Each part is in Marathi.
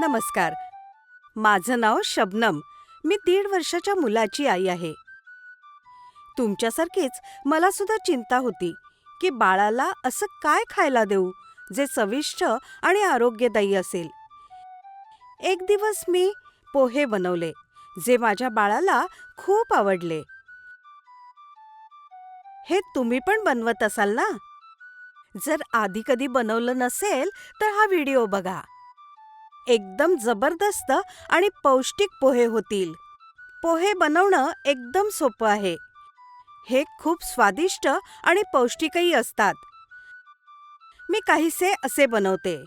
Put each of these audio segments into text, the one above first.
नमस्कार. माझं नाव शबनम. मी दीड वर्षाच्या मुलाची आई आहे. तुमच्यासारखीच मला सुद्धा चिंता होती की बाळाला असं काय खायला देऊ जे चविष्ट आणि आरोग्यदायी असेल. एक दिवस मी पोहे बनवले जे माझ्या बाळाला खूप आवडले. हे तुम्ही पण बनवत असाल ना? जर आधी कधी बनवलं नसेल तर हा व्हिडिओ बघा. एकदम जबरदस्त आणि पौष्टिक पोहे होतील. पोहे बनवणं एकदम सोपं आहे. हे खूप स्वादिष्ट आणि पौष्टिकही असतात. मी काहीसे असे बनवते.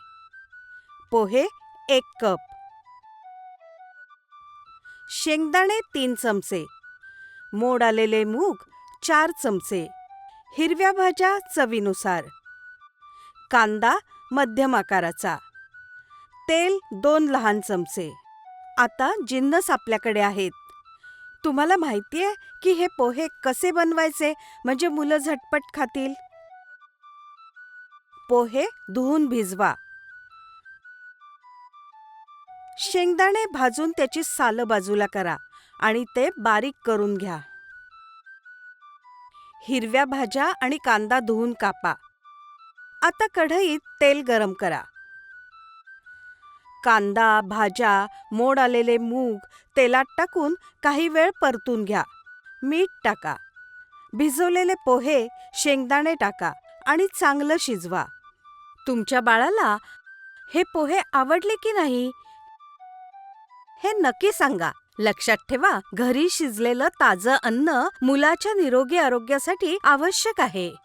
पोहे एक कप. शेंगदाणे तीन चमचे. मोड आलेले मूग चार चमचे. हिरव्या भाज्या चवीनुसार. कांदा मध्यम आकाराचा. तेल दोन लहान चमचे. आता जिन्नस आपल्याकडे आहेत. तुम्हाला माहितीये की हे पोहे कसे बनवायचे? म्हणजे मुलं झटपट खातील. पोहे धुवून भिजवा. शेंगदाणे भाजून त्याची सालं बाजूला करा आणि ते बारीक करून घ्या. हिरव्या भाज्या आणि कांदा धुवून कापा. आता कढईत तेल गरम करा. कांदा भाज्या मोड आलेले मूग तेलात टाकून काही वेळ परतून घ्या. मीठ टाका. भिजवलेले पोहे शेंगदाणे टाका आणि चांगलं शिजवा. तुमच्या बाळाला हे पोहे आवडले की नाही? हे नक्की सांगा. लक्षात ठेवा घरी शिजलेलं ताजं अन्न मुलाच्या निरोगी आरोग्यासाठी आवश्यक आहे.